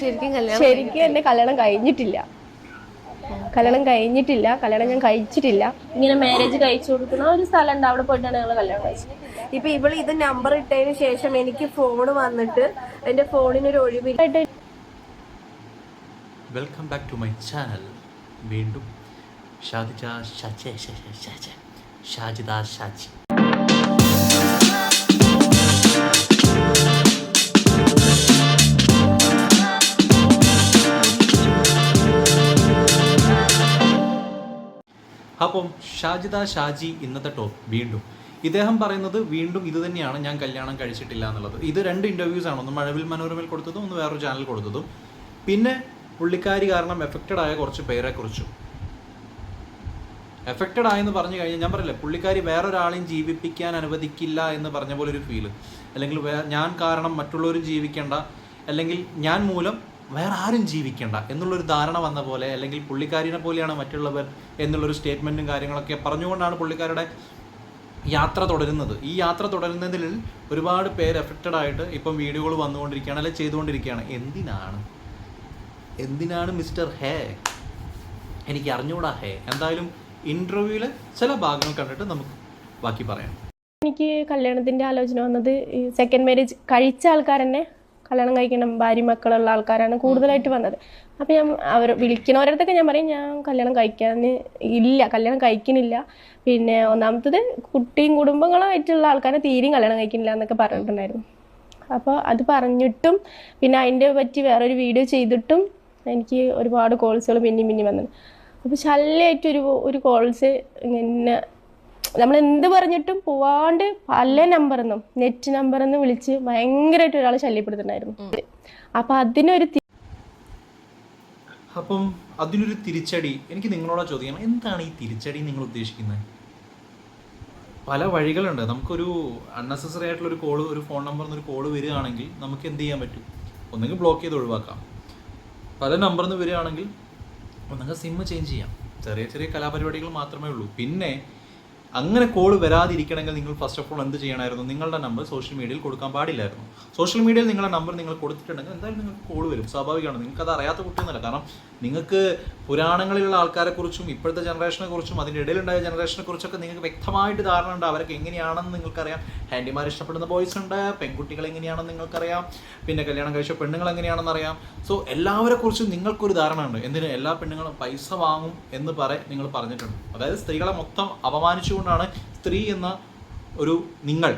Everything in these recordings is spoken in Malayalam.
ശരിക്കും കല്യാണം ശരിക്കും എന്റെ കല്യാണം കഴിഞ്ഞിട്ടില്ല. കല്യാണം കഴിഞ്ഞിട്ടില്ല. കല്യാണം ഞാൻ കഴിച്ചിട്ടില്ല. ഇങ്ങനെ മാരേജ് കഴിച്ചു കൊടുക്കുന്ന ഒരു സ്ഥലം ഉണ്ട് അവിടെ പോയിട്ടാണ് ഞങ്ങൾ കല്യാണം കഴിച്ചത്. ഇപ്പൊ ഇവൾ ഇത് നമ്പർ ഇട്ടതിന് ശേഷം എനിക്ക് ഫോൺ വന്നിട്ട് എന്റെ ഫോണിന് ഒരു ഒഴിവില്ല. Welcome back to my channel വീണ്ടും ഷാജിദ ഷാജി. അപ്പം ഷാജിദ ഷാജി ഇന്നത്തെ ടോപ്പ് വീണ്ടും. ഇദ്ദേഹം പറയുന്നത് വീണ്ടും ഇത് തന്നെയാണ് ഞാൻ കല്യാണം കഴിച്ചിട്ടില്ല എന്നുള്ളത്. ഇത് രണ്ട് ഇന്റർവ്യൂസ് ആണ്. ഒന്ന് മഴവിൽ മനോരമയിൽ കൊടുത്തതും ഒന്ന് വേറൊരു ചാനൽ കൊടുത്തതും. പിന്നെ പുള്ളിക്കാരി കാരണം എഫക്റ്റഡ് ആയ കുറച്ച് പേരെ കുറിച്ചും. എഫക്റ്റഡ് ആയെന്ന് പറഞ്ഞു കഴിഞ്ഞാൽ ഞാൻ പറയില്ലേ പുള്ളിക്കാരി വേറൊരാളെയും ജീവിപ്പിക്കാൻ അനുവദിക്കില്ല എന്ന് പറഞ്ഞ പോലെ ഒരു ഫീൽ അല്ലെങ്കിൽ ഞാൻ കാരണം മറ്റുള്ളവരും ജീവിക്കേണ്ട. അല്ലെങ്കിൽ ഞാൻ മൂലം വേറെ ആരും ജീവിക്കേണ്ട എന്നുള്ളൊരു ധാരണ വന്ന പോലെ അല്ലെങ്കിൽ പുള്ളിക്കാരിനെ പോലെയാണ് മറ്റുള്ളവർ എന്നുള്ളൊരു സ്റ്റേറ്റ്മെന്റും കാര്യങ്ങളൊക്കെ പറഞ്ഞുകൊണ്ടാണ് പുള്ളിക്കാരുടെ യാത്ര തുടരുന്നത്. ഈ യാത്ര തുടരുന്നതിൽ ഒരുപാട് പേര് എഫക്റ്റഡ് ആയിട്ട് ഇപ്പം വീഡിയോകൾ വന്നുകൊണ്ടിരിക്കുകയാണ് അല്ലെങ്കിൽ ചെയ്തുകൊണ്ടിരിക്കുകയാണ്. എന്തിനാണ്? എന്തിനാണ് മിസ്റ്റർ ഹേ? എനിക്ക് അറിഞ്ഞുകൂടാ ഹേ. എന്തായാലും ഇന്റർവ്യൂവിലെ ചില ഭാഗങ്ങൾ കണ്ടിട്ട് നമുക്ക് ബാക്കി പറയാം. എനിക്ക് കല്യാണത്തിന്റെ ആലോചന വന്നത് സെക്കൻഡ് മാരേജ് കഴിച്ച ആൾക്കാർ തന്നെ കല്യാണം കഴിക്കണം ഭാര്യ മക്കളുള്ള ആൾക്കാരാണ് കൂടുതലായിട്ട് വന്നത്. അപ്പം ഞാൻ അവർ വിളിക്കുന്നവരടുത്തൊക്കെ ഞാൻ പറയും ഞാൻ കല്യാണം കഴിക്കാൻ ഇല്ല കല്യാണം കഴിക്കുന്നില്ല പിന്നെ ഒന്നാമത്തത് കുട്ടിയും കുടുംബങ്ങളുമായിട്ടുള്ള ആൾക്കാരെ തീരെയും കല്യാണം കഴിക്കുന്നില്ല എന്നൊക്കെ പറഞ്ഞിട്ടുണ്ടായിരുന്നു. അപ്പോൾ അത് പറഞ്ഞിട്ടും പിന്നെ അതിന്റെ പറ്റി വേറൊരു വീഡിയോ ചെയ്തിട്ടും എനിക്ക് ഒരുപാട് കോൾസുകൾ പിന്നെയും പിന്നെയും വന്നത് അപ്പോൾ ശല്യമായിട്ടൊരു ഒരു കോൾസ് ഇങ്ങനെ നമ്മൾ എന്ത് പറഞ്ഞിട്ടും പോവാണ്ട് പല നമ്പറെന്നും നെറ്റ് നമ്പറിൽ നിന്ന് വിളിച്ച് ഭയങ്കരമായിട്ട് ഒരാൾ ശല്യപ്പെടുത്തുന്നുണ്ടായിരുന്നു. അപ്പൊ അതിനൊരു അപ്പം അതിനൊരു തിരിച്ചടി എനിക്ക് നിങ്ങളോട് ചോദിക്കണം എന്താണ് ഈ തിരിച്ചടി നിങ്ങൾ ഉദ്ദേശിക്കുന്നത്? പല വഴികളുണ്ട്. നമുക്കൊരു അൺനെസസറി ആയിട്ടുള്ള ഒരു കോൾ ഒരു ഫോൺ നമ്പറിൽ നിന്ന് ഒരു കോൾ വരികയാണെങ്കിൽ നമുക്ക് എന്ത് ചെയ്യാൻ പറ്റും? ഒന്നെങ്കിൽ ബ്ലോക്ക് ചെയ്ത് ഒഴിവാക്കാം. പല നമ്പറിൽ നിന്ന് വരികയാണെങ്കിൽ ഒന്നെങ്കിൽ സിം ചേഞ്ച് ചെയ്യാം. ചെറിയ ചെറിയ കലാപരിപാടികൾ മാത്രമേ ഉള്ളൂ. പിന്നെ അങ്ങനെ കോൾ വരാതിരിക്കണമെങ്കിൽ നിങ്ങൾ ഫസ്റ്റ് ഓഫ് ഓൾ എന്ത് ചെയ്യണമായിരുന്നു? നിങ്ങളുടെ നമ്പർ സോഷ്യൽ മീഡിയയിൽ കൊടുക്കാൻ പാടില്ലായിരുന്നു. സോഷ്യൽ മീഡിയയിൽ നിങ്ങളുടെ നമ്പർ നിങ്ങൾ കൊടുത്തിട്ടുണ്ടെങ്കിൽ എന്തായാലും നിങ്ങൾക്ക് കോൾ വരും. സ്വാഭാവികമാണ്. നിങ്ങൾക്ക് അത് അറിയാത്ത കുട്ടിയൊന്നുമല്ല. കാരണം നിങ്ങൾക്ക് പുരാണങ്ങളിലുള്ള ആൾക്കാരെക്കുറിച്ചും ഇപ്പോഴത്തെ ജനറേഷനെ കുറിച്ചും അതിന്റെ ഇടയിലുണ്ടായ ജനറേഷനെ കുറിച്ചൊക്കെ നിങ്ങൾക്ക് വ്യക്തമായിട്ട് ധാരണ ഉണ്ട്. അവരൊക്കെ എങ്ങനെയാണെന്ന് നിങ്ങൾക്കറിയാം. ഹാൻഡിമാർ ഇഷ്ടപ്പെടുന്ന ബോയ്സ് ഉണ്ട്. പെൺകുട്ടികൾ എങ്ങനെയാണെന്ന് നിങ്ങൾക്കറിയാം. പിന്നെ കല്യാണം കഴിച്ച പെണ്ണുങ്ങൾ എങ്ങനെയാണെന്ന് അറിയാം. സോ എല്ലാവരെ കുറിച്ചും നിങ്ങൾക്കൊരു ധാരണ ഉണ്ട്. എന്തിന്? എല്ലാ പെണ്ണുങ്ങളും പൈസ വാങ്ങും എന്ന് പറ നിങ്ങൾ പറഞ്ഞിട്ടുണ്ട്. അതായത് സ്ത്രീകളെ മൊത്തം അപമാനിച്ചുകൊണ്ടാണ് സ്ത്രീ എന്ന ഒരു നിങ്ങൾ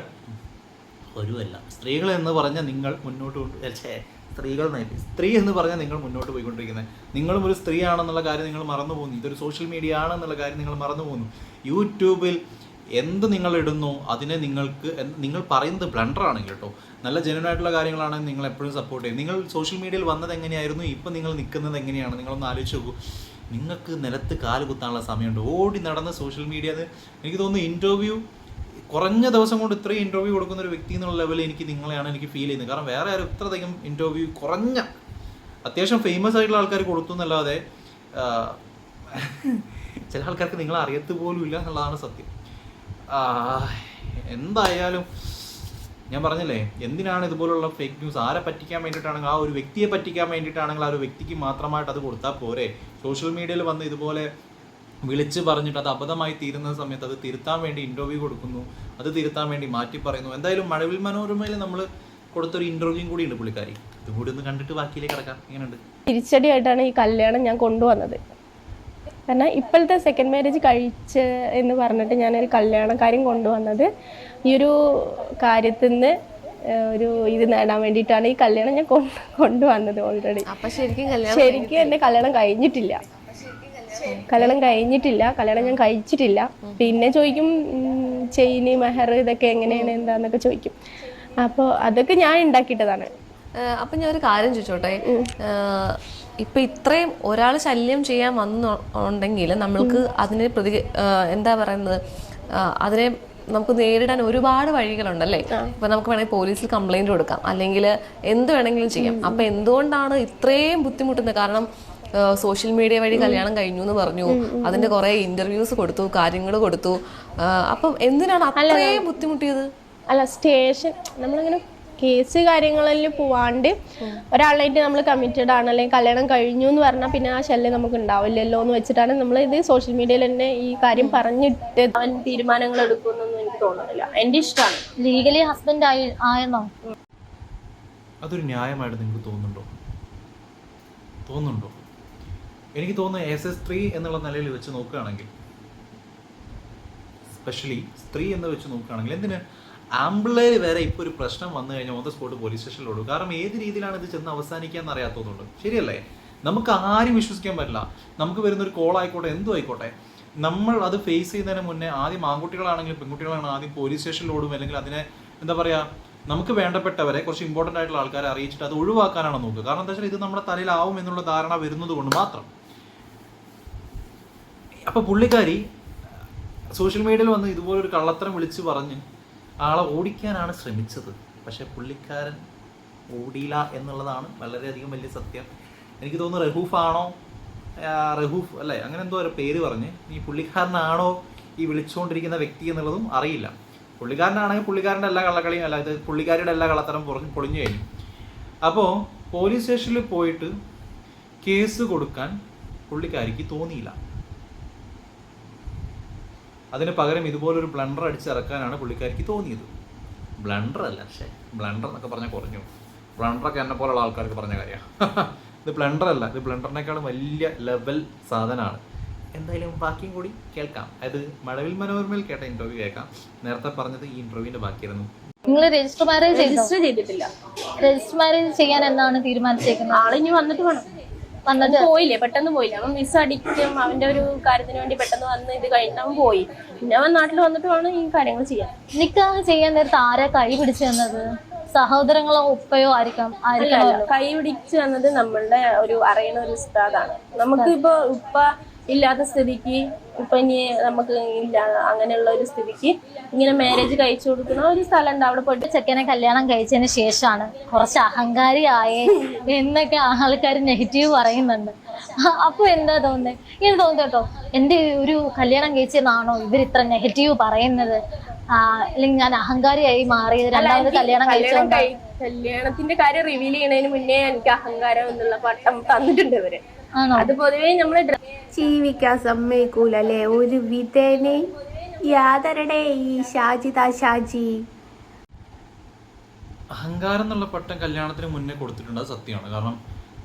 ഒരുവല്ല. സ്ത്രീകൾ എന്ന് പറഞ്ഞ നിങ്ങൾ മുന്നോട്ട് കൊണ്ട് സ്ത്രീകൾ സ്ത്രീ എന്ന് പറഞ്ഞാൽ നിങ്ങൾ മുന്നോട്ട് പോയിക്കൊണ്ടിരിക്കുന്നത്. നിങ്ങളും ഒരു സ്ത്രീ ആണെന്നുള്ള കാര്യം നിങ്ങൾ മറന്നു പോകുന്നു. ഇതൊരു സോഷ്യൽ മീഡിയ ആണെന്നുള്ള കാര്യം നിങ്ങൾ മറന്നു പോകുന്നു. യൂട്യൂബിൽ എന്ത് നിങ്ങൾ ഇടുന്നു അതിനെ നിങ്ങൾക്ക് നിങ്ങൾ പറയുന്നത് ബ്ലണ്ടർ ആണെങ്കിൽ കേട്ടോ. നല്ല ജെന്യൂൻ ആയിട്ടുള്ള കാര്യങ്ങളാണ് നിങ്ങൾ എപ്പോഴും സപ്പോർട്ട് ചെയ്യും. നിങ്ങൾ സോഷ്യൽ മീഡിയയിൽ വന്നത് എങ്ങനെയായിരുന്നു? ഇപ്പം നിങ്ങൾ നിൽക്കുന്നത് എങ്ങനെയാണ്? നിങ്ങളൊന്ന് ആലോചിച്ച് നോക്കൂ. നിങ്ങൾക്ക് നിലത്ത് കാൽ കുത്താനുള്ള സമയമുണ്ട്. ഓടി നടന്ന് സോഷ്യൽ മീഡിയ എനിക്ക് തോന്നുന്നു ഇന്റർവ്യൂ കുറഞ്ഞ ദിവസം കൊണ്ട് ഇത്രയും ഇന്റർവ്യൂ കൊടുക്കുന്ന ഒരു വ്യക്തി എന്നുള്ള ലെവലിൽ എനിക്ക് നിങ്ങളെയാണ് എനിക്ക് ഫീൽ ചെയ്യുന്നത്. കാരണം വേറെ ആരും ഇത്രയധികം ഇന്റർവ്യൂ കുറഞ്ഞ അത്യാവശ്യം ഫേമസ് ആയിട്ടുള്ള ആൾക്കാർ കൊടുത്തു എന്നല്ലാതെ ചില ആൾക്കാർക്ക് നിങ്ങൾ അറിയത്ത് പോലും ഇല്ല എന്നുള്ളതാണ് സത്യം. എന്തായാലും ഞാൻ പറഞ്ഞില്ലേ എന്തിനാണ് ഇതുപോലുള്ള ഫേക്ക് ന്യൂസ് ആരെ പറ്റിക്കാൻ വേണ്ടിയിട്ടാണെങ്കിൽ ആ ഒരു വ്യക്തിയെ പറ്റിക്കാൻ വേണ്ടിയിട്ടാണെങ്കിൽ ആ ഒരു വ്യക്തിക്ക് മാത്രമായിട്ട് അത് കൊടുത്താൽ പോരെ? സോഷ്യൽ മീഡിയയിൽ വന്ന് ഇതുപോലെ വിളിച്ച് പറഞ്ഞിട്ട് അത് അബദ്ധമായി തീരുന്ന സമയത്ത് അത് തിരുത്താൻ വേണ്ടി ഇന്റർവ്യൂ കൊടുക്കുന്നു അത് തിരുത്താൻ വേണ്ടി മാറ്റി പറയുന്നു. എന്തായാലും മഴവിൽ മനോരമയിൽ നമ്മൾ കൊടുത്തൊരു ഇന്റർവ്യൂ കൂടി ഉണ്ട് പുള്ളിക്കാരി. ഇതും കൂടി ഒന്ന് കണ്ടിട്ട് ബാക്കിയിലേക്ക് കിടക്കാം. എങ്ങനെയുണ്ട്? തിരിച്ചടിയായിട്ടാണ് ഈ കല്യാണം ഞാൻ കൊണ്ടുവന്നത്. കാരണം ഇപ്പോഴത്തെ സെക്കൻഡ് മാരേജ് കഴിച്ച് എന്ന് പറഞ്ഞിട്ട് ഞാനൊരു കല്യാണ കാര്യം കൊണ്ടുവന്നത് ഈ ഒരു കാര്യത്തിൽ നിന്ന് ഒരു ഇത് നേടാൻ വേണ്ടിയിട്ടാണ് ഈ കല്യാണം ഞാൻ കൊണ്ട് കൊണ്ടുവന്നത് ഓൾറെഡി ശരിക്കും എന്റെ കല്യാണം കഴിഞ്ഞിട്ടില്ല. കല്യാണം കഴിഞ്ഞിട്ടില്ല. കല്യാണം ഞാൻ കഴിച്ചിട്ടില്ല. പിന്നെ ചോദിക്കും ചെയിന് മെഹർ ഇതൊക്കെ എങ്ങനെയാണ് എന്താന്നൊക്കെ ചോദിക്കും. അപ്പോൾ അതൊക്കെ ഞാൻ ഉണ്ടാക്കിയിട്ടതാണ്. അപ്പൊ ഞാൻ ഒരു കാര്യം ചോദിച്ചോട്ടെ? ഇപ്പൊ ഇത്രയും ഒരാൾ ശല്യം ചെയ്യാൻ വന്നു ഉണ്ടെങ്കിൽ നമ്മൾക്ക് അതിനെ പ്രതി എന്താ പറയുന്നത്? അതിനെ നമുക്ക് നേരിടാൻ ഒരുപാട് വഴികളുണ്ടല്ലേ? ഇപ്പൊ നമുക്ക് വേണമെങ്കിൽ പോലീസിൽ കംപ്ലൈന്റ് കൊടുക്കാം. അല്ലെങ്കിൽ എന്ത് വേണമെങ്കിലും ചെയ്യാം. അപ്പൊ എന്തുകൊണ്ടാണ് ഇത്രയും ബുദ്ധിമുട്ടുന്നത്? കാരണം സോഷ്യൽ മീഡിയ വഴി കല്യാണം കഴിഞ്ഞു എന്ന് പറഞ്ഞു. അതിന്റെ കുറെ ഇന്റർവ്യൂസ് കൊടുത്തു കാര്യങ്ങൾ കൊടുത്തു. അപ്പം എന്തിനാണ് അത്രയും ബുദ്ധിമുട്ടിയത്? അല്ല സ്റ്റേഷൻ നമ്മളിങ്ങനെ കേസ് കാര്യങ്ങളിൽ പോവാണ്ട് ഒരാളായിട്ട് നമ്മൾ കമ്മിറ്റഡ് ആണ് അല്ലെങ്കിൽ കല്യാണം കഴിഞ്ഞു എന്ന് പറഞ്ഞാൽ പിന്നെ ആ ശല്യം നമുക്ക് ഉണ്ടാവില്ലല്ലോ എന്ന് വെച്ചിട്ടാണ് നമ്മൾ ഇത് സോഷ്യൽ മീഡിയയിൽ തന്നെ ഈ കാര്യം പറഞ്ഞിട്ട് അവൻ തീരുമാനങ്ങൾ എടുക്കുമെന്നൊന്നും എനിക്ക് തോന്നുന്നില്ല. എന്റെ ഇഷ്ടമാണ്. ലീഗലി ഹസ്ബൻഡ് ആയി ആയെന്നോ? അതൊരു ന്യായമായിട്ട് നിങ്ങൾക്ക് തോന്നുന്നുണ്ടോ? തോന്നുന്നുണ്ടോ? എനിക്ക് തോന്നുന്നു എസ് എസ് സ്ത്രീ എന്നുള്ള നിലയിൽ വെച്ച് നോക്കുകയാണെങ്കിൽ സ്പെഷ്യലി സ്ത്രീ എന്ന് വെച്ച് നോക്കുകയാണെങ്കിൽ എന്തിന് ആമ്പിളേര് വരെ ഇപ്പോൾ ഒരു പ്രശ്നം വന്നു കഴിഞ്ഞാൽ ഓൺ ദ സ്പോട്ട് പോലീസ് സ്റ്റേഷനിലോടും കാരണം ഏത് രീതിയിലാണ് ഇത് ചെന്ന് അവസാനിക്കാൻ അറിയാത്തതുകൊണ്ട്. ശരിയല്ലേ? നമുക്ക് ആരും വിശ്വസിക്കാൻ പറ്റില്ല. നമുക്ക് വരുന്ന ഒരു കോൾ ആയിക്കോട്ടെ എന്തോ ആയിക്കോട്ടെ. നമ്മൾ അത് ഫേസ് ചെയ്യുന്നതിന് മുന്നേ ആദ്യം ആൺകുട്ടികളാണെങ്കിലും പെൺകുട്ടികളാണെങ്കിലും ആദ്യം പോലീസ് സ്റ്റേഷനിലോടും അല്ലെങ്കിൽ അതിനെ എന്താ പറയാ നമുക്ക് വേണ്ടപ്പെട്ടവരെ കുറച്ച് ഇമ്പോർട്ടന്റ് ആയിട്ടുള്ള ആൾക്കാരെ അറിയിച്ചിട്ട് അത് ഒഴിവാക്കാനാണ് നോക്കുക. കാരണം എന്താ വെച്ചാൽ ഇത് നമ്മുടെ തലയിലാവും എന്നുള്ള ധാരണ വരുന്നത് കൊണ്ട് മാത്രം. അപ്പോൾ പുള്ളിക്കാരി സോഷ്യൽ മീഡിയയിൽ വന്ന് ഇതുപോലൊരു കള്ളത്തരം വിളിച്ച് പറഞ്ഞ് ആളെ ഓടിക്കാനാണ് ശ്രമിച്ചത്. പക്ഷേ പുള്ളിക്കാരൻ ഓടിയില്ല എന്നുള്ളതാണ് വളരെയധികം വലിയ സത്യം. എനിക്ക് തോന്നുന്നു റഹൂഫാണോ റഹൂഫ് അല്ലേ? അങ്ങനെ എന്തോ ഒരു പേര് പറഞ്ഞ് ഈ പുള്ളിക്കാരനാണോ ഈ വിളിച്ചുകൊണ്ടിരിക്കുന്ന വ്യക്തി എന്നുള്ളതും അറിയില്ല. പുള്ളിക്കാരനാണെങ്കിൽ പുള്ളിക്കാരന്റെ എല്ലാ കള്ളക്കളിയും അല്ല ഇത് പുള്ളിക്കാരിയുടെ എല്ലാ കള്ളത്തരം പുറ പൊളിഞ്ഞു കഴിഞ്ഞു. അപ്പോൾ പോലീസ് സ്റ്റേഷനിൽ പോയിട്ട് കേസ് കൊടുക്കാൻ പുള്ളിക്കാരിക്ക് തോന്നിയില്ല. അതിന് പകരം ഇതുപോലൊരു ബ്ലണ്ടർ അടിച്ചിറക്കാനാണ് പുള്ളിക്കാരിക്ക് തോന്നിയത്. ബ്ലണ്ടർ അല്ല പക്ഷേ ബ്ലണ്ടർ എന്നൊക്കെ പറഞ്ഞാൽ കുറഞ്ഞു. ബ്ലണ്ടറൊക്കെ എന്നെ പോലുള്ള ആൾക്കാർക്ക് പറഞ്ഞ കാര്യമാണ്. ഇത് ബ്ലണ്ടർ അല്ല ഇത് ബ്ലണ്ടറിനേക്കാളും വലിയ ലെവൽ സാധനമാണ്. എന്തായാലും ബാക്കിയും കൂടി കേൾക്കാം. അത് മഴവിൽ മനോരമയിൽ കേട്ട ഇന്റർവ്യൂ കേൾക്കാം. നേരത്തെ പറഞ്ഞത് ഈ ഇന്റർവ്യൂവിന്റെ ബാക്കിയായിരുന്നു. നിങ്ങൾ രജിസ്റ്റർ മാരേജ് രജിസ്റ്റർ ചെയ്തിട്ടില്ല. രജിസ്റ്റർ മാരേജ് ചെയ്യാൻ എന്നാണ് തീരുമാനിച്ചേക്കുന്നത്? ആളിനി വന്നിട്ട് വേണം. വന്നത്. പോയില്ലേ? പെട്ടെന്ന് പോയില്ല? അവൻ വിസ അടിക്കും. അവന്റെ ഒരു കാര്യത്തിന് വേണ്ടി പെട്ടെന്ന് വന്ന് ഇത് കഴിഞ്ഞിട്ട് അവൻ പോയി. പിന്നെ അവൻ നാട്ടിൽ വന്നിട്ട് വേണം ഈ കാര്യങ്ങൾ ചെയ്യാൻ. നിക്കാഹ് ചെയ്യാൻ നേരത്ത് ആരാ കൈ പിടിച്ചു തന്നത്? സഹോദരങ്ങളോ ഉപ്പയോ ആയിരിക്കാം അല്ല, കൈ പിടിച്ചു തന്നത് നമ്മളുടെ ഒരു അറിയണ ഒരു ഉസ്താദാണ്. നമുക്ക് ഇപ്പൊ ഉപ്പ ഇല്ലാത്ത സ്ഥിതിക്ക് ഇപ്പൊ ഇനി നമുക്ക് ഇല്ല അങ്ങനെയുള്ള ഒരു സ്ഥിതിക്ക് ഇങ്ങനെ മാരേജ് കഴിച്ചു കൊടുക്കുന്ന ഒരു സ്ഥലം ഉണ്ട് അവിടെ പോയിട്ട് ചെക്കനെ കല്യാണം കഴിച്ചതിന് ശേഷമാണ്. കുറച്ച് അഹങ്കാരിയായേ എന്നൊക്കെ ആൾക്കാർ നെഗറ്റീവ് പറയുന്നുണ്ട്. അപ്പോൾ അപ്പൊ എന്താ തോന്നുന്നത് ഇങ്ങനെ തോന്നുന്നു കേട്ടോ. എന്റെ ഒരു കല്യാണം കഴിച്ചതാണോ ഇവർ ഇത്ര നെഗറ്റീവ് പറയുന്നത്? ആ, അല്ലെങ്കിൽ ഞാൻ അഹങ്കാരിയായി മാറിയത് രണ്ടാമത് കല്യാണം കല്യാണം കഴിച്ചോണ്ട് കഴി- കല്യാണത്തിന്റെ കാര്യം റിവീൽ ചെയ്യുന്നതിന് മുന്നേ എനിക്ക് അഹങ്കാരം എന്നുള്ള പട്ടം തന്നിട്ടുണ്ട് ഇവർ. അത് പൊതുവേ നമ്മൾ ജീവിക്കാൻ സമ്മതിക്കൂല അല്ലേ ഒരു വിധേനെ യാതരടെ ഈ ഷാജിത ഷാജി. അഹങ്കാരം എന്നുള്ള പട്ടം കല്യാണത്തിന് മുന്നേ കൊടുത്തിട്ടുണ്ട്. അത് സത്യമാണ്. കാരണം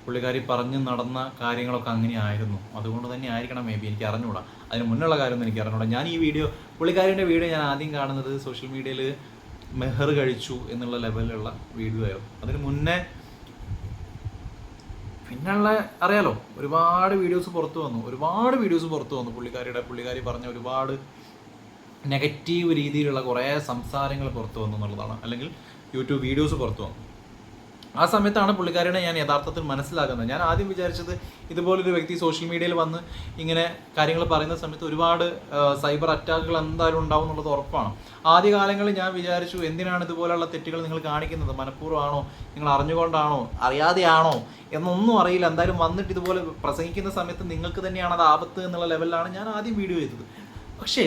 പുള്ളിക്കാരി പറഞ്ഞു നടന്ന കാര്യങ്ങളൊക്കെ അങ്ങനെ ആയിരുന്നു അതുകൊണ്ട് തന്നെ ആയിരിക്കണം മേ ബി എനിക്ക് അറിഞ്ഞുകൂടാ അതിന് മുന്നുള്ള കാര്യമൊന്നും എനിക്ക് അറിഞ്ഞുകൂടാ ഞാൻ ഈ വീഡിയോ പുള്ളിക്കാരിന്റെ വീഡിയോ ഞാൻ ആദ്യം കാണുന്നത് സോഷ്യൽ മീഡിയയിൽ മെഹർ കഴിച്ചു എന്നുള്ള ലെവലിലുള്ള വീഡിയോ ആയിരുന്നു. അതിന് മുന്നേ പിന്നുള്ള അറിയാലോ ഒരുപാട് വീഡിയോസ് പുറത്തു വന്നു. ഒരുപാട് വീഡിയോസ് പുറത്തു വന്നു. പുള്ളിക്കാരിയുടെ പുള്ളിക്കാരി പറഞ്ഞ ഒരുപാട് നെഗറ്റീവ് രീതിയിലുള്ള കുറേ സംസാരങ്ങൾ പുറത്തു വന്നു എന്നുള്ളതാണ്. അല്ലെങ്കിൽ യൂട്യൂബ് വീഡിയോസ് പുറത്തു വന്നു. ആ സമയത്താണ് പുള്ളിക്കാരിനെ ഞാൻ യഥാർത്ഥത്തിൽ മനസ്സിലാക്കുന്നത്. ഞാൻ ആദ്യം വിചാരിച്ചത് ഇതുപോലൊരു വ്യക്തി സോഷ്യൽ മീഡിയയിൽ വന്ന് ഇങ്ങനെ കാര്യങ്ങൾ പറയുന്ന സമയത്ത് ഒരുപാട് സൈബർ അറ്റാക്കുകൾ എന്തായാലും ഉണ്ടാവും എന്നുള്ളത് ഉറപ്പാണ്. ആദ്യകാലങ്ങളിൽ ഞാൻ വിചാരിച്ചു എന്തിനാണ് ഇതുപോലെയുള്ള തെറ്റുകൾ നിങ്ങൾ കാണിക്കുന്നത്? മനഃപൂർവമാണോ? നിങ്ങൾ അറിഞ്ഞുകൊണ്ടാണോ? അറിയാതെയാണോ? എന്നൊന്നും അറിയില്ല. എന്തായാലും വന്നിട്ട് ഇതുപോലെ പ്രസംഗിക്കുന്ന സമയത്ത് നിങ്ങൾക്ക് തന്നെയാണ് അത് ആപത്ത് എന്നുള്ള ലെവലിലാണ് ഞാൻ ആദ്യം വീഡിയോ ചെയ്തത്. പക്ഷേ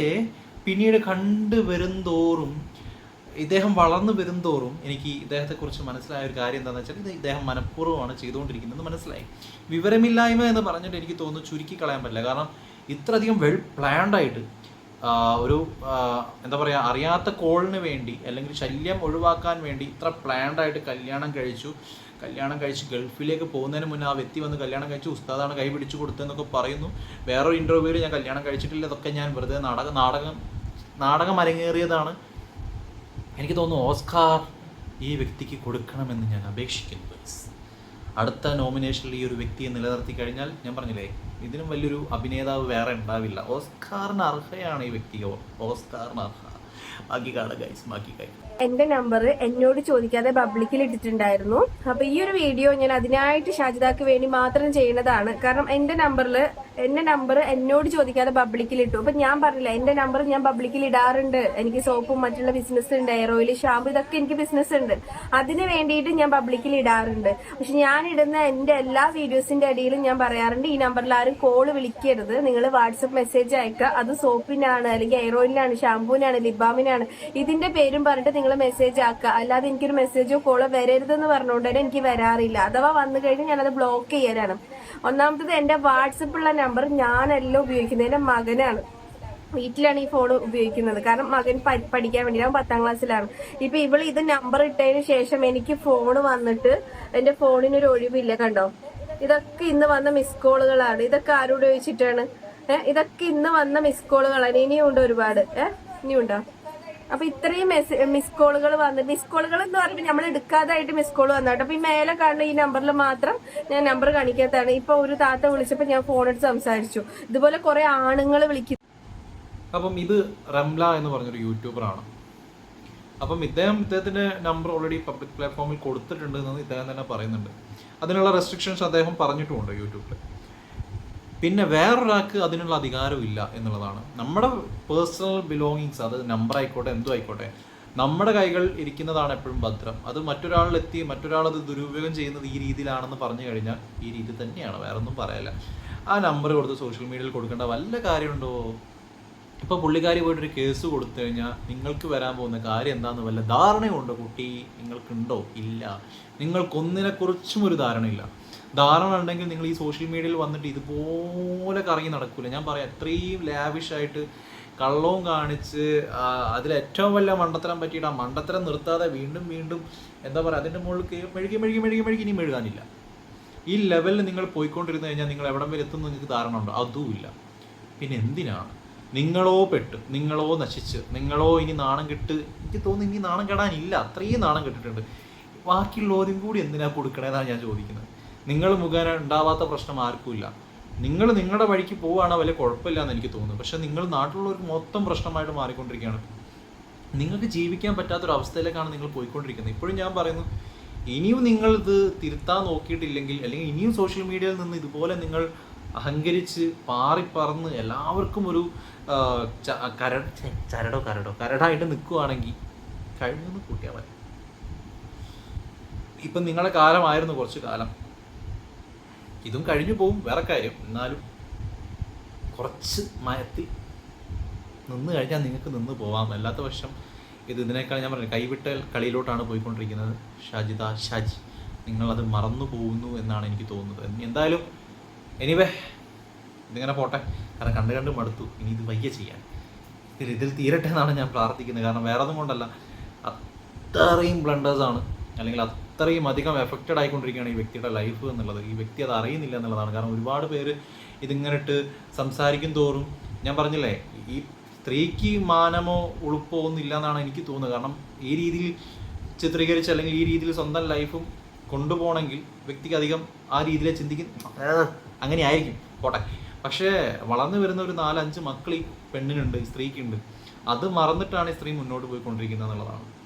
പിന്നീട് കണ്ടു വരുംതോറും ഇദ്ദേഹം വളർന്നു വരുംതോറും എനിക്ക് ഇദ്ദേഹത്തെക്കുറിച്ച് മനസ്സിലായ ഒരു കാര്യം എന്താണെന്ന് വെച്ചാൽ ഇത് ഇദ്ദേഹം മനഃപൂർവമാണ് ചെയ്തുകൊണ്ടിരിക്കുന്നത് മനസ്സിലായി. വിവരമില്ലായ്മ എന്ന് പറഞ്ഞിട്ട് എനിക്ക് തോന്നുന്നു ചുരുക്കി കളയാൻ പറ്റില്ല. കാരണം ഇത്രയധികം വെൽ പ്ലാൻഡ് ആയിട്ട് ഒരു എന്താ പറയുക അറിയാത്ത കോളിന് വേണ്ടി അല്ലെങ്കിൽ ശല്യം ഒഴിവാക്കാൻ വേണ്ടി ഇത്ര പ്ലാൻഡായിട്ട് കല്യാണം കഴിച്ചു. കല്യാണം കഴിച്ച് ഗൾഫിലേക്ക് പോകുന്നതിന് മുന്നേ ആ വ്യക്തി വന്ന് കല്യാണം കഴിച്ച് ഉസ്താദാണ് കൈ പിടിച്ചു കൊടുത്തതെന്നൊക്കെ പറയുന്നു. വേറൊരു ഇന്റർവ്യൂവിൽ ഞാൻ കല്യാണം കഴിച്ചിട്ടില്ല. ഇതൊക്കെ ഞാൻ വെറുതെ നാടകം നാടകം നാടകം അരങ്ങേറിയതാണ്. എനിക്ക് തോന്നുന്നു ഓസ്കാർ ഈ വ്യക്തിക്ക് കൊടുക്കണമെന്ന് ഞാൻ അപേക്ഷിക്കുന്നു. അടുത്ത നോമിനേഷനിൽ ഈ ഒരു വ്യക്തിയെ നിലനിർത്തി കഴിഞ്ഞാൽ ഞാൻ പറഞ്ഞില്ലേ ഇതിനും വലിയൊരു അഭിനേതാവ് വേറെ ഉണ്ടാവില്ല. ഓസ്കാറിന് അർഹയാണ് ഈ വ്യക്തി. ഓസ്കാറിന് അർഹ. ബാക്കി കാണുക ബാക്കി കാര്യം എന്റെ നമ്പർ എന്നോട് ചോദിക്കാതെ പബ്ലിക്കിൽ ഇട്ടിട്ടുണ്ടായിരുന്നു. അപ്പൊ ഈ ഒരു വീഡിയോ ഞാൻ അതിനായിട്ട് ഷാജിദാക്ക് വേണ്ടി മാത്രം ചെയ്യുന്നതാണ് കാരണം എന്റെ നമ്പറിൽ എന്റെ നമ്പർ എന്നോട് ചോദിക്കാതെ പബ്ലിക്കിൽ ഇട്ടു. അപ്പൊ ഞാൻ പറഞ്ഞില്ല എന്റെ നമ്പർ ഞാൻ പബ്ലിക്കിൽ ഇടാറുണ്ട്. എനിക്ക് സോപ്പും മറ്റുള്ള ബിസിനസ് ഉണ്ട് എയർ ഓയിൽ ഷാമ്പു ഇതൊക്കെ എനിക്ക് ബിസിനസ് ഉണ്ട്. അതിന് വേണ്ടിയിട്ട് ഞാൻ പബ്ലിക്കിൽ ഇടാറുണ്ട്. പക്ഷെ ഞാൻ ഇടുന്ന എന്റെ എല്ലാ വീഡിയോസിന്റെ അടിയിലും ഞാൻ പറയാറുണ്ട് ഈ നമ്പറിൽ ആരും കോൾ വിളിക്കരുത്. നിങ്ങൾ വാട്സപ്പ് മെസ്സേജ് അയക്കുക. അത് സോപ്പിനാണ് അല്ലെങ്കിൽ എയർ ഓയിലിനാണ് ലിബാമിനാണ് ഇതിന്റെ പേരും പറഞ്ഞിട്ട് നിങ്ങൾ മെസ്സേജ് ആക്കുക. അല്ലാതെ എനിക്കൊരു മെസ്സേജോ കോളോ വരരുതെന്ന് പറഞ്ഞുകൊണ്ട് എനിക്ക് വരാറില്ല. അഥവാ വന്നു കഴിഞ്ഞാൽ ഞാനത് ബ്ലോക്ക് ചെയ്യാനാണ് ഒന്നാമത്തത് എന്റെ വാട്സപ്പുള്ള ഞാനല്ല ഉപയോഗിക്കുന്നത് എന്റെ മകനാണ്. വീട്ടിലാണ് ഈ ഫോൺ ഉപയോഗിക്കുന്നത്. കാരണം മകൻ പഠിക്കാൻ വേണ്ടി അവൻ പത്താം ക്ലാസ്സിലാണ് ഇപ്പൊ ഇവൾ ഇത് നമ്പർ ഇട്ടതിന് ശേഷം എനിക്ക് ഫോൺ വന്നിട്ട് എന്റെ ഫോണിന് ഒരു ഒഴിവില്ല കണ്ടോ? ഇതൊക്കെ ഇന്ന് വന്ന മിസ് കോളുകളാണ് ഇതൊക്കെ ആരോട് ചോദിച്ചിട്ടാണ്? ഇതൊക്കെ ഇന്ന് വന്ന മിസ് കോളുകളാണ് ഇനിയും ഉണ്ട് ഒരുപാട്. ഏഹ് ഇനിയുണ്ടോ? അപ്പൊ ഇത്രയും മിസ് കോളുകൾ വന്ന് മിസ് കോളുകൾ എന്ന് പറയുമ്പോൾ നമ്മൾ എടുക്കാതായിട്ട് മിസ് കോൾ വന്നോട്ടെ അപ്പൊ ഈ മേലെ കാണുന്ന ഈ നമ്പറിൽ മാത്രം ഞാൻ നമ്പർ കാണിക്കാത്തതാണ്. ഇപ്പൊ ഒരു താത്ത വിളിച്ചപ്പോ ഞാൻ ഫോൺ എടുത്ത് സംസാരിച്ചു. ഇതുപോലെ കുറെ ആണുങ്ങൾ വിളിക്കുന്നു അപ്പം ഇത് റംല എന്ന് പറഞ്ഞൊരു യൂട്യൂബറാണ് അപ്പം ഇദ്ദേഹം ഇദ്ദേഹത്തിന്റെ നമ്പർ ഓൾറെഡി പബ്ലിക് പ്ലാറ്റ്ഫോമിൽ കൊടുത്തിട്ടുണ്ട് എന്ന് ഇദ്ദേഹം തന്നെ പറയുന്നുണ്ട്. അതിനുള്ള റെസ്ട്രിക്ഷൻസ് അദ്ദേഹം പറഞ്ഞിട്ടുമുണ്ട് യൂട്യൂബിൽ പിന്നെ വേറൊരാൾക്ക് അതിനുള്ള അധികാരമില്ല എന്നുള്ളതാണ്. നമ്മുടെ പേഴ്സണൽ ബിലോങ്ങിങ്സ് അത് നമ്പർ ആയിക്കോട്ടെ എന്തോ ആയിക്കോട്ടെ നമ്മുടെ കൈകൾ ഇരിക്കുന്നതാണ് എപ്പോഴും ഭദ്രം. അത് മറ്റൊരാളിലെത്തി മറ്റൊരാൾ അത് ദുരുപയോഗം ചെയ്യുന്നത് ഈ രീതിയിലാണെന്ന് പറഞ്ഞു കഴിഞ്ഞാൽ ഈ രീതി തന്നെയാണ് വേറൊന്നും പറയല്ല. ആ നമ്പർ കൊടുത്ത് സോഷ്യൽ മീഡിയയിൽ കൊടുക്കേണ്ട വല്ല കാര്യമുണ്ടോ? ഇപ്പോൾ പുള്ളിക്കാരി പോയിട്ടൊരു കേസ് കൊടുത്തു കഴിഞ്ഞാൽ നിങ്ങൾക്ക് വരാൻ പോകുന്ന കാര്യം എന്താണെന്ന് വല്ല ധാരണയുണ്ടോ കുട്ടി? നിങ്ങൾക്കുണ്ടോ? ഇല്ല. നിങ്ങൾക്കൊന്നിനെക്കുറിച്ചും ഒരു ധാരണയില്ല. ധാരണ ഉണ്ടെങ്കിൽ നിങ്ങൾ ഈ സോഷ്യൽ മീഡിയയിൽ വന്നിട്ട് ഇതുപോലെ കറങ്ങി നടക്കൂല. ഞാൻ പറയാം അത്രയും ലാവിഷായിട്ട് കള്ളവും കാണിച്ച് ഏറ്റവും വലിയ മണ്ടത്തരം പറ്റിയിട്ട് ആ മണ്ടത്തരം നിർത്താതെ വീണ്ടും വീണ്ടും എന്താ പറയുക അതിന്റെ മുകളിൽ മെഴുകി മെഴുകി മെഴുകി മെഴുകി ഇനി മെഴുകാനില്ല. ഈ ലെവലിൽ നിങ്ങൾ പോയിക്കൊണ്ടിരുന്നു കഴിഞ്ഞാൽ നിങ്ങൾ എവിടം വരെ എത്തുന്നു നിങ്ങൾക്ക് ധാരണ ഉണ്ടോ. അതുമില്ല. പിന്നെ എന്തിനാണ്? നിങ്ങളോ പെട്ട് നിങ്ങളോ നശിച്ച് നിങ്ങളോ ഇനി നാണം കെട്ട് എനിക്ക് തോന്നുന്നു ഇനി നാണം കെടാനില്ല. അത്രയും നാണം കെട്ടിട്ടുണ്ട്. ബാക്കിയുള്ളവരും കൂടി എന്തിനാ കൊടുക്കണേന്നാണ് ഞാൻ ചോദിക്കുന്നത്. നിങ്ങൾ മുഖേന ഉണ്ടാവാത്ത പ്രശ്നം ആർക്കുമില്ല. നിങ്ങൾ നിങ്ങളുടെ വഴിക്ക് പോവുകയാണ് വലിയ കുഴപ്പമില്ല എന്ന് എനിക്ക് തോന്നുന്നു. പക്ഷെ നിങ്ങൾ നാട്ടിലുള്ളവർക്ക് മൊത്തം പ്രശ്നമായിട്ട് മാറിക്കൊണ്ടിരിക്കുകയാണ്. നിങ്ങൾക്ക് ജീവിക്കാൻ പറ്റാത്തൊരു അവസ്ഥയിലേക്കാണ് നിങ്ങൾ പോയിക്കൊണ്ടിരിക്കുന്നത്. ഇപ്പോഴും ഞാൻ പറയുന്നു ഇനിയും നിങ്ങൾ ഇത് തിരുത്താൻ നോക്കിയിട്ടില്ലെങ്കിൽ അല്ലെങ്കിൽ ഇനിയും സോഷ്യൽ മീഡിയയിൽ നിന്ന് ഇതുപോലെ നിങ്ങൾ അഹങ്കരിച്ച് പാറിപ്പറന്ന് എല്ലാവർക്കും ഒരു കര ചരടോ കരടോ കരടായിട്ട് നിൽക്കുവാണെങ്കിൽ കഴിഞ്ഞൊന്ന് കൂട്ടിയാൽ മതി. ഇപ്പം നിങ്ങളുടെ കാലമായിരുന്നു കുറച്ച് കാലം. ഇതും കഴിഞ്ഞു പോവും വേറെ കാര്യം. എന്നാലും കുറച്ച് മയത്തി നിന്ന് കഴിഞ്ഞാൽ നിങ്ങൾക്ക് നിന്ന് പോവാം. അല്ലാത്ത പക്ഷം ഇത് ഇതിനേക്കാൾ ഞാൻ പറഞ്ഞു കൈവിട്ട കളിയിലോട്ടാണ് പോയിക്കൊണ്ടിരിക്കുന്നത് ഷാജിദ ഷാജി. നിങ്ങളത് മറന്നു പോകുന്നു എന്നാണ് എനിക്ക് തോന്നുന്നത്. എന്തായാലും എനിവേ ഇതിങ്ങനെ പോട്ടെ. കാരണം കണ്ട് കണ്ട് മടുത്തു. ഇനി ഇത് വയ്യ ചെയ്യാൻ. ഇതിൽ ഇതിൽ തീരട്ടെ എന്നാണ് ഞാൻ പ്രാർത്ഥിക്കുന്നത്. കാരണം വേറെ ഒന്നും കൊണ്ടല്ല. അത്രയും ബ്ലണ്ടേഴ്സാണ് അല്ലെങ്കിൽ അത്രയും അധികം എഫക്റ്റഡ് ആയിക്കൊണ്ടിരിക്കുകയാണ് ഈ വ്യക്തിയുടെ ലൈഫ് എന്നുള്ളത്. ഈ വ്യക്തി അത് അറിയുന്നില്ല എന്നുള്ളതാണ്. കാരണം ഒരുപാട് പേര് ഇതിങ്ങനിട്ട് സംസാരിക്കും തോറും ഞാൻ പറഞ്ഞില്ലേ ഈ സ്ത്രീക്ക് മാനമോ ഉളുപ്പോ ഒന്നും ഇല്ല എന്നാണ് എനിക്ക് തോന്നുന്നത്. കാരണം ഈ രീതിയിൽ ചിത്രീകരിച്ച് അല്ലെങ്കിൽ ഈ രീതിയിൽ സ്വന്തം ലൈഫും കൊണ്ടുപോകണമെങ്കിൽ വ്യക്തിക്ക് അധികം ആ രീതിയിലെ ചിന്തിക്കും. അങ്ങനെ ആയിരിക്കും. പോട്ടെ. പക്ഷേ വളർന്നു വരുന്ന ഒരു നാലഞ്ച് മക്കൾ ഈ പെണ്ണിനുണ്ട് സ്ത്രീക്കുണ്ട്. അത് മറന്നിട്ടാണ് ഈ സ്ത്രീ മുന്നോട്ട് പോയിക്കൊണ്ടിരിക്കുന്നത് എന്നുള്ളതാണ്.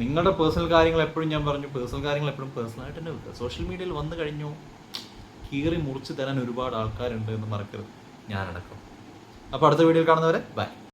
നിങ്ങളുടെ പേഴ്സണൽ കാര്യങ്ങൾ എപ്പോഴും ഞാൻ പറഞ്ഞു പേഴ്സണൽ കാര്യങ്ങൾ എപ്പോഴും പേഴ്സണലായിട്ട് തന്നെ വെക്കുക. സോഷ്യൽ മീഡിയയിൽ വന്നു കഴിഞ്ഞു കീറി മുറിച്ച് തരാൻ ഒരുപാട് ആൾക്കാരുണ്ട് എന്ന് മറക്കരുത്. ഞാനടക്കം. അപ്പോൾ അടുത്ത വീഡിയോയിൽ കാണുന്നവരെ ബൈ